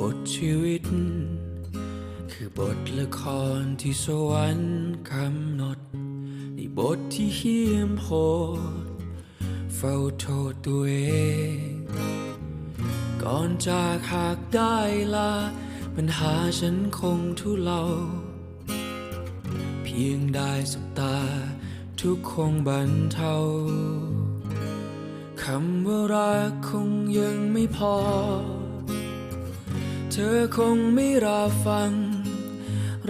บทชีวิต คือบทละครที่สวรรค์กำหนด ในบทที่เฮี้ยมโหด เฝ้าโทษตัวเอง ก่อนจากหากได้ลาปัญหาฉันคงทุเลา เพียงได้สบตา ทุกคงบรรเทาคำว่ารักคงยังไม่พอ เธอคงไม่รับฟัง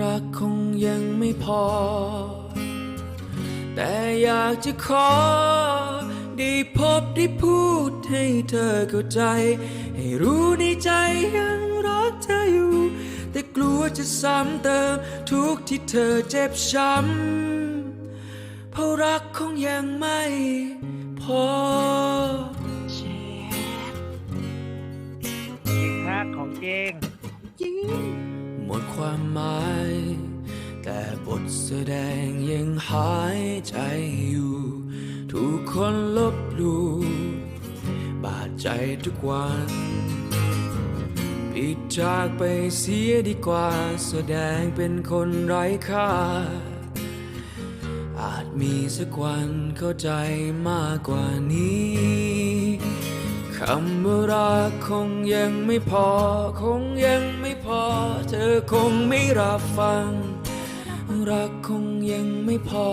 รักคงยังไม่พอ แต่อยากจะขอ ได้พบได้พูดให้เธอเข้าใจ ให้รู้ในใจยังรักเธออยู่ แต่กลัวจะซ้ำเติมทุกที่เธอเจ็บช้ำเพราะรักคงยังไม่ หมดความหมาย แต่บทแสดงยังหายใจอยู่ทุกคนลบหลู่บาดใจทุกวันปิดจากไปเสียดีกว่า แสดงเป็นคนไร้ค่า อาจมีสักวันเข้าใจมากกว่านี้ คำว่ารักคงยังไม่พอ คงยังไม่พอ เธอคงไม่รับฟัง รักคงยังไม่พอ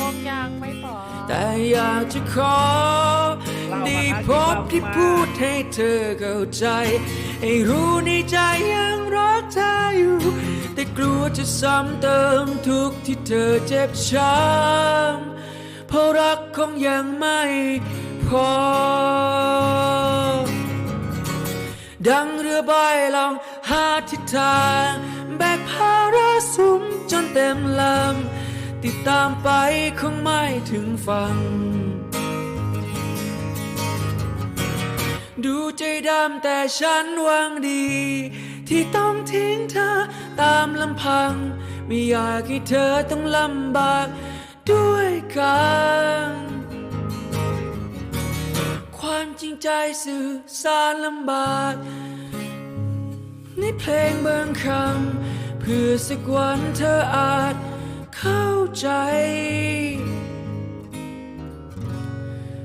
คงยังไม่พอ แต่อยากจะขอได้พบที่พูดให้เธอเข้าใจ ให้รู้ในใจยังรักเธออยู่ แต่กลัวจะซ้ำเติมทุกที่เธอเจ็บช้ำเพราะรักคงยังไม่พอ ดังเรือใบลองหาทิศทางแบกภาระสุมจนเต็มลำ ติดตามไปคงไม่ถึงฝั่ง ดูใจดำแต่ฉันหวังดี ที่ต้องทิ้งเธอตามลำพัง ไม่อยากให้เธอต้องลำบากด้วยกัน ใจสื่อสารลำบากในเพลงบางคำเพื่อสักวันเธออาจเข้าใจ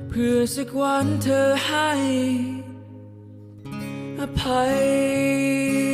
เพื่อสักวันเธอให้อภัย